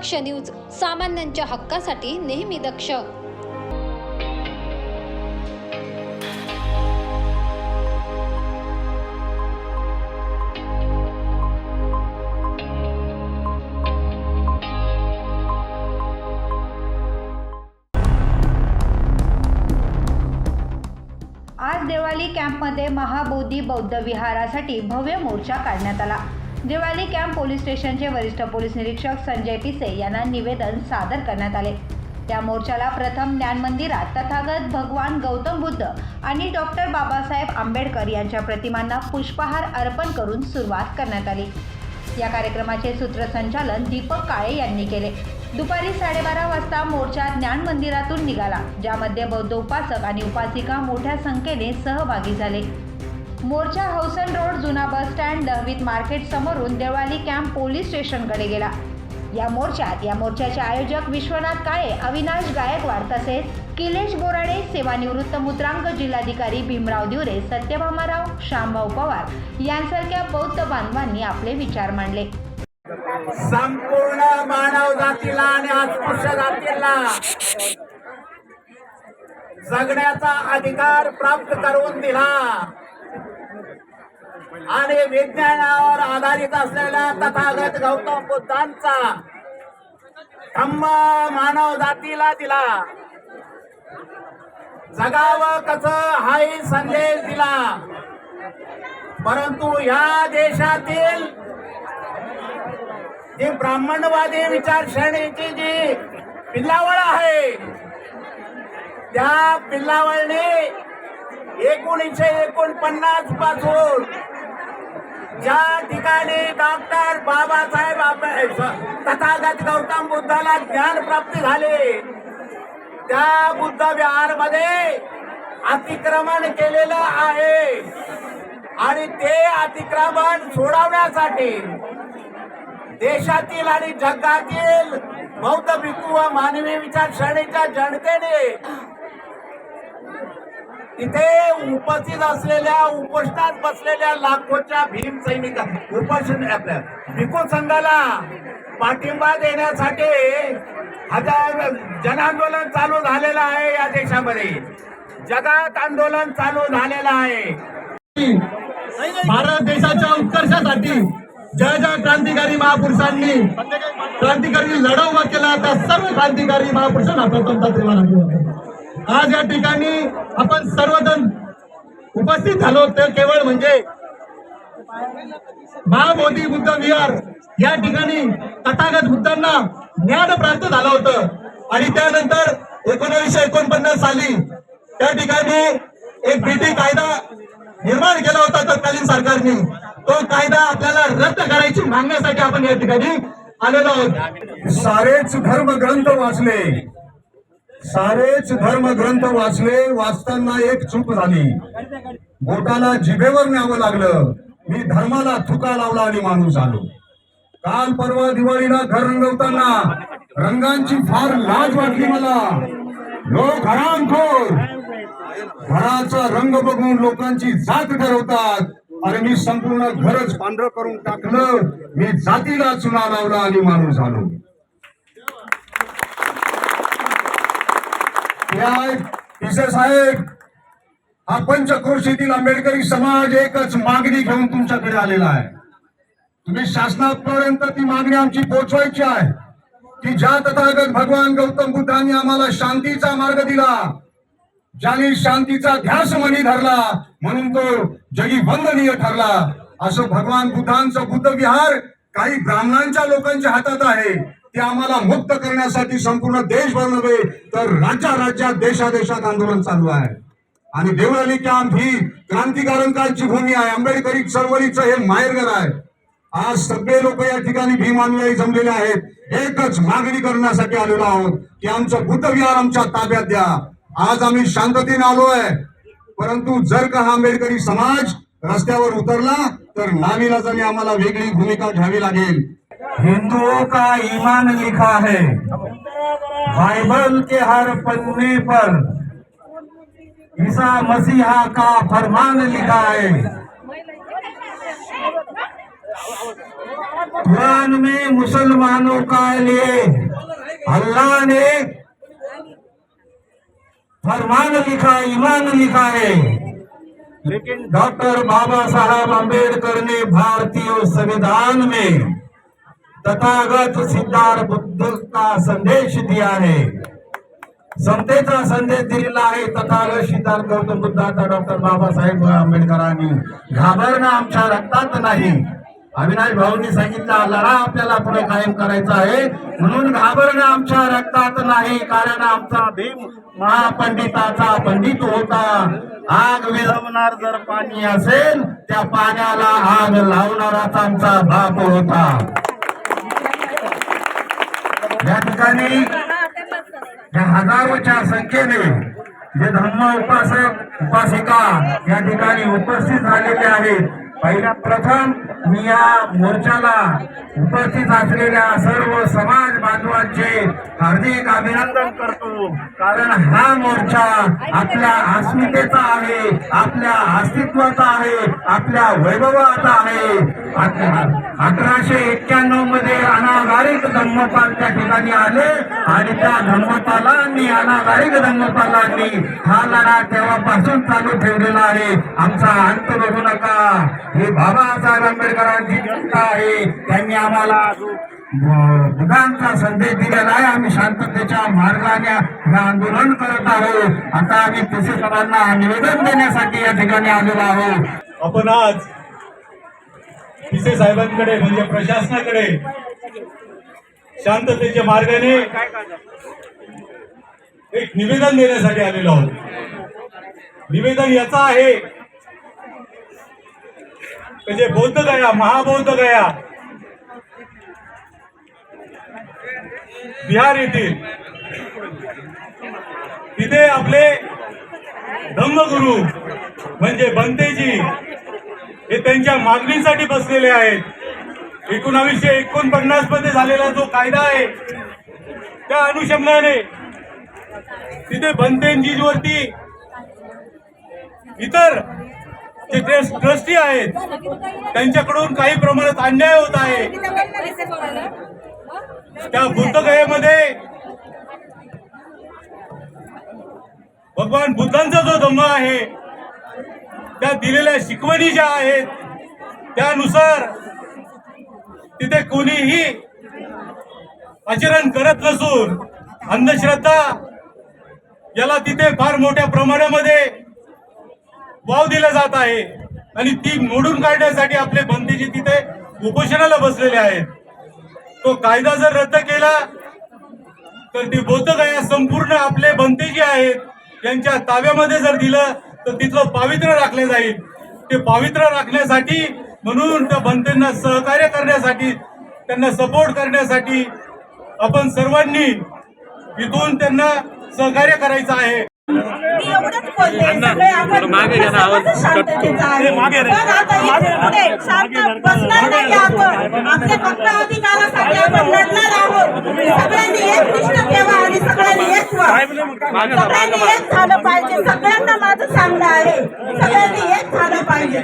दक्ष news सामान्यांच्या हक्कासाठी नेहमी दक्ष. आज देवाली कॅम्पमध्ये महाबोधी बौद्ध विहारासाठी भव्य मोर्चा काढण्यात आला. दिवाळी कॅम्प पोलीस स्टेशनचे वरिष्ठ पोलीस निरीक्षक संजय पिसे यांना निवेदन सादर करण्यात आले. त्या मोर्चाला प्रथम ज्ञान मंदिरात तथागत भगवान गौतम बुद्ध आणि डॉक्टर बाबासाहेब आंबेडकर यांच्या प्रतिमांना पुष्पहार अर्पण करून सुरुवात करण्यात आली. या कार्यक्रमाचे सूत्रसंचालन दीपक काळे यांनी केले. दुपारी साडेबारा वाजता मोर्चा ज्ञान मंदिरातून निघाला ज्यामध्ये बौद्ध उपासक आणि उपासिका मोठ्या संख्येने सहभागी झाले. मोर्चा हौसन रोड जुना बस स्टँड दहवीत मार्केट समोरून देवाली कॅम्प पोलीस स्टेशनकडे गेला. या मोर्चात या मोर्चाचे आयोजक विश्वनाथ काळे अविनाश गायकवाड तसेच किलेश बोराडे सेवानिवृत्त मुद्रांक जिल्हाधिकारी भीमराव दिवरे सत्यभामाराव श्यामभाऊ पवार यांसारख्या बौद्ध बांधवांनी आपले विचार मांडले. संपूर्ण मानव जातीला आणि अस्पृश्य जातीला जगण्याचा अधिकार प्राप्त करून दिला. आणि विज्ञानावर आधारित असलेला तथागत गौतम बुद्धांचा धम्म मानव जातीला दिला. जगावं कसं हाही संदेश दिला. परंतु ह्या देशातील जी ब्राह्मणवादी विचारसरणीची जी पिल्लावळ आहे त्या पिल्लावळने एकोणीसशे एकोणपन्नासपासून ज्या ठिकाणी डॉक्टर बाबासाहेब आंबेडकर तथागत गौतम बुद्धाला ज्ञान प्राप्ती झाले त्या बुद्ध विहारमध्ये अतिक्रमण केलेलं आहे. आणि ते अतिक्रमण सोडवण्यासाठी देशातील आणि जगातील बौद्ध भिक्खू व मानवी विचारसरणीच्या जनतेने तिथे उपस्थित असलेल्या उपोषणात बसलेल्या लाखोच्या भीम सैनिक उपोषण आपल्या. भिकू संघाला पाठिंबा देण्यासाठी हजार जनआंदोलन चालू झालेलं आहे या देशामध्ये. जगात आंदोलन चालू झालेलं आहे. भारत देशाच्या उत्कर्षासाठी ज्या ज्या क्रांतिकारी महापुरुषांनी क्रांतिकारी लढा उभा केला त्या सर्व क्रांतिकारी महापुरुषांना प्रथम आज या ठिकाणी आपण सर्वजण उपस्थित झालो. तर केवळ म्हणजे महाबोधी बुद्ध विहार या ठिकाणी तथागत बुद्धांना ज्ञान प्राप्त झालं होतं. आणि त्यानंतर एकोणीसशे एकोणपन्नास साली त्या ठिकाणी एक ब्रिटिश कायदा निर्माण केला होता तत्कालीन सरकारने. तो कायदा आपल्याला रद्द करायची मागण्यासाठी आपण या ठिकाणी आलेलो आहोत. सारेच धर्मग्रंथ वाचले. सारेच धर्मग्रंथ वाचले वाचताना एक चूक झाली. बोटाला जिभेवर न्यावं लागलं. मी धर्माला थुका लावला आणि माणूस आलो. काल परवा दिवाळीला घर रंगवताना रंगांची फार लाज वाटली मला. लोक हरामखोर घराचा रंग बघून लोकांची जात ठरवतात. आणि मी संपूर्ण घरच पांढरं करून टाकलं. मी जातीला चुना लावला आणि माणूस झालो पिसे साहेब हा पंचक्रोशीतील आंबेडकरी समाज एकच मागणी घेऊन तुमच्याकडे आलेला आहे. तुम्ही शासनापर्यंत ती मागणी आमची पोचवायची आहे. की ज्या तथागत भगवान गौतम बुद्धांनी आम्हाला शांतीचा मार्ग दिला. ज्याने शांतीचा ध्यास मनी धरला म्हणून तो जगी वंदनीय ठरला. असं भगवान बुद्धांचं बुद्ध विहार काही ब्राह्मणांच्या लोकांच्या हातात आहे. ते आम्हाला मुक्त करण्यासाठी संपूर्ण देशभर नव्हे तर राज्या राज्यात देशादेशात आंदोलन चालू आहे. आणि देवळाली कॅम्प ही क्रांतिकारकांची भूमी आहे. आंबेडकरी चळवळीचं हे माहेरघर आहे. आज सगळे लोक या ठिकाणी भीमानुयायी जमलेले आहेत. एकच मागणी करण्यासाठी आलेलो आहोत की आमचं बुद्धविहार आमच्या ताब्यात द्या. आज आम्ही शांततेने आलोय. परंतु जर का हा आंबेडकरी समाज रस्त्यावर उतरला तर नाविलाजाने आम्हाला वेगळी भूमिका घ्यावी लागेल. हिंदुओं का ईमान लिखा है। बाइबल के हर पन्ने पर ईसा मसीहा का फरमान लिखा है। कुरान में मुसलमानों का लिए अल्लाह ने फरमान लिखा, ईमान लिखा है। लेकिन डॉक्टर बाबा साहब अंबेडकर ने भारतीय संविधान में तथागत सिद्धार्थ बुद्ध का संदेश दिया आहे. समतेचा संदेश दिलेला आहे. तथागत सिद्धार्थ गौतम बुद्धाचा डॉक्टर बाबासाहेब आंबेडकरांनी. घाबरणं आमच्या रक्तात नाही. अविनाश भाऊंनी सांगितला लढा आपल्याला पुढे कायम करायचा आहे. म्हणून घाबरणं आमच्या रक्तात नाही. कारण आमचा भीम महापंडिताचा पंडित होता. आग विझवणार जर पाणी असेल त्या पाण्याला आग लावणाराचा आमचा बाप होता. या ठिकाणी या हजारोच्या संख्येने जे धम्म उपासक उपासिका या ठिकाणी उपस्थित झालेले आहेत. पहिल्या प्रथम मी या मोर्चाला उपस्थित असलेल्या सर्व समाज बांधवांचे हार्दिक अभिनंदन करतो. कारण हा मोर्चा आपल्या अस्मितेचा आहे आपल्या अस्तित्वाचा आहे आपल्या वैभवाचा आहे. अठराशे एक्क्याण्णवमध्ये अनागारिक धम्मपाल त्या ठिकाणी आले आणि त्या धम्मपालांनी अनागारिक धम्मपालांनी हा लढा तेव्हापासून चालू ठेवलेला आहे. आमचा अंत बघू नका. हे बाबासाहेब आंबेडकरांची जनता आहे. त्यांनी आम्हाला बुधांचा संदेश दिलेला आहे. आम्ही शांततेच्या मार्गाने आंदोलन करत आहोत. आता आम्ही कृषी सभांना निवेदन देण्यासाठी या ठिकाणी आलेलो आहोत. आपण आज पिसे साहेबांकडे म्हणजे प्रशासनाकडे शांततेच्या मार्गाने एक निवेदन देण्यासाठी आलेलो आहोत. निवेदन याचा आहे. म्हणजे बौद्ध गया महाबौद्ध गया बिहार येथील तिथे आपले धम्मगुरु म्हणजे बनतेजी हे त्यांच्या मागणीसाठी बसलेले आहेत. एकोणावीसशे एकोणपन्नासमध्ये झालेला जो कायदा आहे त्या अनुषंगाने तिथे बनतेजीवरती इतर जे ट्रस्ट ट्रस्टी आहेत त्यांच्याकडून काही प्रमाणात अन्याय होत आहे. त्या बुद्धगयेमध्ये भगवान बुद्धांचा जो धम्म आहे त्या दिलेल्या शिकवणी ज्या आहेत त्यानुसार तिथे कोणीही आचरण करत नसून अंधश्रद्धा याला तिथे फार मोठ्या प्रमाणामध्ये वाव दिला जात आहे. आणि ती मोडून काढण्यासाठी आपले बंदीजी तिथे उपोषणाला बसलेले आहेत. तो कायदा जर रद्द केला तर ती बोधक या संपूर्ण आपले बंदीजी आहेत यांच्या ताब्यामध्ये जर दिलं तर तिथलं पावित्र्य राखले जाईल. ते पावित्र्य राखण्यासाठी म्हणून त्या बनतेंना सहकार्य करण्यासाठी त्यांना सपोर्ट करण्यासाठी आपण सर्वांनी इथून त्यांना सहकार्य करायचं आहे. मी एवढंच बोलते सगळे आपण आपल्या हक्क अधिकारासाठी आपण लढणार आहोत. सगळ्यांनी एक निष्ठ ठेवा आणि सगळ्यांनी एक झालं पाहिजे. सगळ्यांना माझं सांगणं आहे. सगळ्यांनी एक झालं पाहिजे.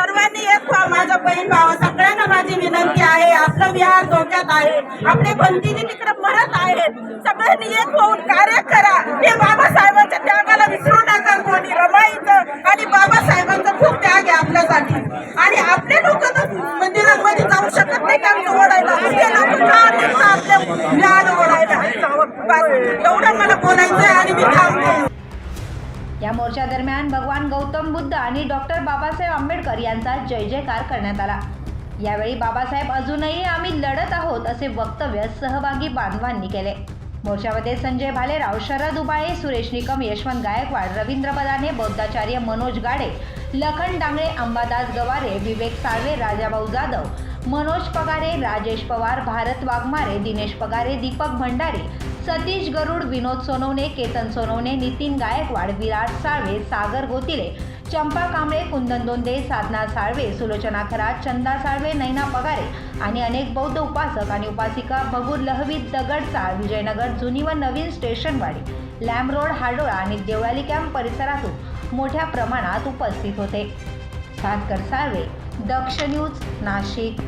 सर्वांनी एक व्हा माझ्या बहीण भावा सगळ्यांना माझी विनंती आहे आपलं विहार धोक्यात आहे आपले भंतीजी तिकडे मरत आहेत सगळ्यांनी एक होऊन कार्य करा. हे बाबासाहेबांच्या त्यागाला विसरू नका कोणी रमाईचं आणि बाबासाहेबांचा खूप त्याग आहे आपल्यासाठी. आणि आपले लोक तर मंदिरांमध्ये जाऊ शकत नाही आमचं ओढायला लोक का आपल्या विहार ओढायला. एवढं मला बोलायचं आहे आणि मी थांबते. या मोर्चादरम्यान भगवान गौतम बुद्ध आणि डॉक्टर बाबासाहेब आंबेडकर यांचा जय जयकार करण्यात आला. यावेळी बाबासाहेब अजूनही आम्ही लढत आहोत असे वक्तव्य सहभागी बांधवांनी केले. मोर्चामध्ये संजय भालेराव शरद उबाळे सुरेश निकम यशवंत गायकवाड रवींद्र बदाने बौद्धाचार्य मनोज गाडे लखन डांगळे अंबादास गवारे विवेक साळवे राजाभाऊ जाधव मनोज पगारे राजेश पवार भारत वाघमारे दिनेश पगारे दीपक भंडारे सतीश गरुड विनोद सोनवणे केतन सोनवणे नितीन गायकवाड विराट साळवे सागर गोतिले चंपा कांबळे कुंदन दोंदे साधना साळवे सुलोचना खरात चंदा साळवे नैना पगारे आणि अनेक बौद्ध उपासक आणि उपासिका भगूर लहवी दगडचाळ विजयनगर जुनी व नवीन स्टेशनवाडी लॅम रोड हाडोळा आणि देवळाली कॅम्प परिसरातून मोठ्या प्रमाणात उपस्थित होते. भास्कर साळवे दक्ष न्यूज नाशिक.